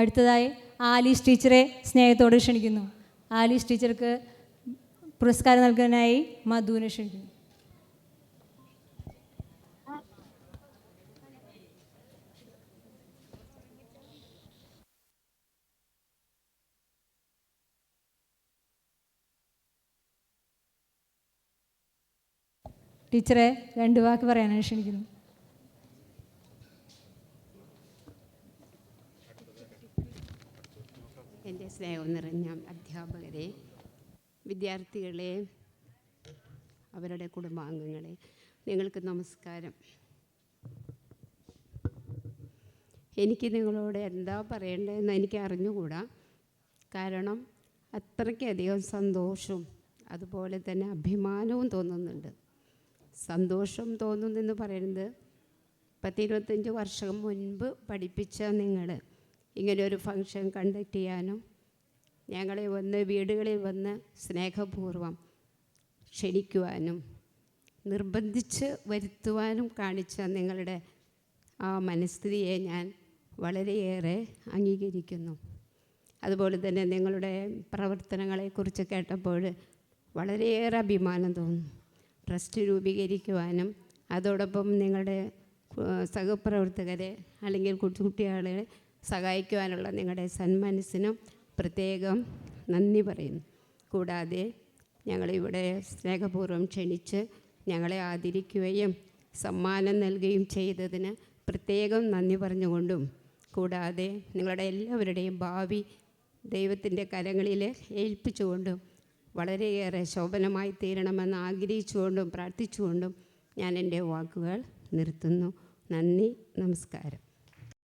അടുത്തതായി ആലീസ് ടീച്ചറെ സ്നേഹത്തോട് ക്ഷണിക്കുന്നു. ആലീസ് ടീച്ചർക്ക് പുരസ്കാരം നൽകാനായി മധുവിനെ ക്ഷണിക്കുന്നു. ടീച്ചറെ രണ്ട് വാക്ക് പറയാനാണ് ക്ഷണിക്കുന്നു. എന്റെ സ്നേഹം നിറഞ്ഞ അധ്യാപകരെ വിദ്യാർത്ഥികളെ അവരുടെ കുടുംബാംഗങ്ങളെ നിങ്ങൾക്ക് നമസ്കാരം. എനിക്ക് നിങ്ങളോട് എന്താ പറയേണ്ടതെന്ന് എനിക്ക് അറിഞ്ഞുകൂടാ. കാരണം അത്രയ്ക്കധികം സന്തോഷവും അതുപോലെ തന്നെ അഭിമാനവും തോന്നുന്നുണ്ട്. സന്തോഷം തോന്നുന്നെന്ന് പറയുന്നത് പത്തിരുപത്തഞ്ച് വർഷം മുൻപ് പഠിപ്പിച്ച നിങ്ങൾ ഇങ്ങനെ ഒരു ഫങ്ഷൻ കണ്ടക്ട് ചെയ്യാനും ഞങ്ങളെ വന്ന് വീടുകളിൽ വന്ന് സ്നേഹപൂർവം ക്ഷണിക്കുവാനും നിർബന്ധിച്ച് വരുത്തുവാനും കാണിച്ച നിങ്ങളുടെ ആ മനസ്ഥിതിയെ ഞാൻ വളരെയേറെ അംഗീകരിക്കുന്നു. അതുപോലെ തന്നെ നിങ്ങളുടെ പ്രവർത്തനങ്ങളെക്കുറിച്ച് കേട്ടപ്പോൾ വളരെയേറെ അഭിമാനം തോന്നുന്നു ട്രസ്റ്റ് രൂപീകരിക്കുവാനും അതോടൊപ്പം നിങ്ങളുടെ സഹപ്രവർത്തകരെ അല്ലെങ്കിൽ കുട്ടികളെ സഹായിക്കുവാനുള്ള നിങ്ങളുടെ സന്മനസ്സിനും പ്രത്യേകം നന്ദി പറയുന്നു. കൂടാതെ ഞങ്ങളിവിടെ സ്നേഹപൂർവം ക്ഷണിച്ച് ഞങ്ങളെ ആദരിക്കുകയും സമ്മാനം നൽകുകയും ചെയ്തതിന് പ്രത്യേകം നന്ദി പറഞ്ഞുകൊണ്ടും കൂടാതെ നിങ്ങളുടെ എല്ലാവരുടെയും ഭാവി ദൈവത്തിന്റെ കരങ്ങളിൽ ഏൽപ്പിച്ചുകൊണ്ടും വളരെയേറെ ശോഭനമായി തീരണമെന്ന് ആഗ്രഹിച്ചുകൊണ്ടും പ്രാർത്ഥിച്ചുകൊണ്ടും ഞാൻ എന്റെ വാക്കുകൾ നിർത്തുന്നു. നന്ദി നമസ്കാരം.